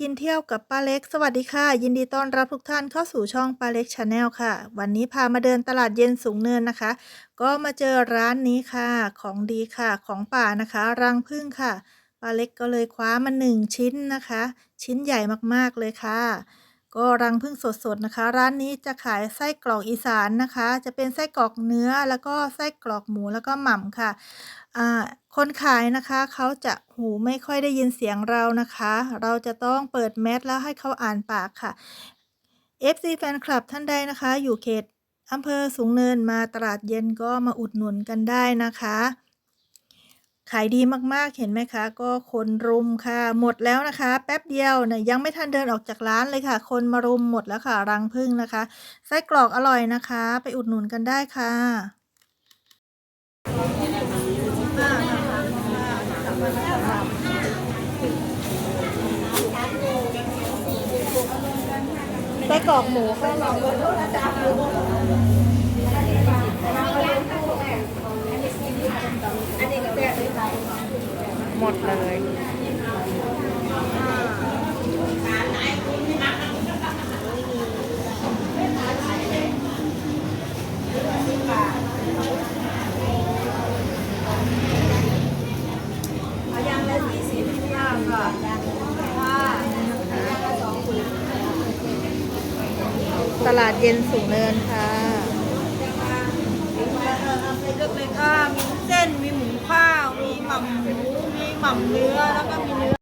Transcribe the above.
กินเที่ยวกับป้าเล็ก สวัสดีค่ะ ยินดีต้อนรับทุกท่านเข้าสู่ช่องป้าเล็กชาแนลค่ะ วันนี้พามาเดินตลาดเย็นสูงเนินนะคะ ก็มาเจอร้านนี้ค่ะ ของดีค่ะ ของป่านะคะ รังพึ่งค่ะป้าเล็กก็เลยคว้ามาหนึ่งชิ้นนะคะ ชิ้นใหญ่มากๆเลยค่ะ ก็รังผึ้งสดๆนะคะ ร้านนี้จะขายไส้กรอกอีสานนะคะ จะเป็นไส้กรอกเนื้อแล้วก็ไส้กรอกหมูแล้วก็หม่ำค่ะคนขายนะคะเขาจะหูไม่ค่อยได้ยินเสียงเรานะคะ เราจะต้องเปิดแมสแล้วให้เขาอ่านปากค่ะ FC แฟนคลับท่านใดนะคะ อยู่เขตอำเภอสูงเนินมาตลาดเย็นก็มาอุดหนุนกันได้นะคะ ขายดีมากๆเห็นไหมคะ ก็คนรุมค่ะ หมดแล้วนะคะ แป๊บเดียวเนี่ยยังไม่ทันเดินออกจากร้านเลยค่ะ คนมารุมหมดแล้วค่ะ รังผึ้งนะคะไส้กรอกอร่อยนะคะ ไปอุดหนุนกันได้ค่ะไส้กรอกหมูค่ะ หมดเลยยังละยี่สิบห้าค่ะค่ะตลาดเย็นสูงเนินค่ะเลือกเลยค่ะ มีเส้น มีหมูข้าว มีหม่ำหมู หม่ำเนื้อแล้วก็มีเนื้อ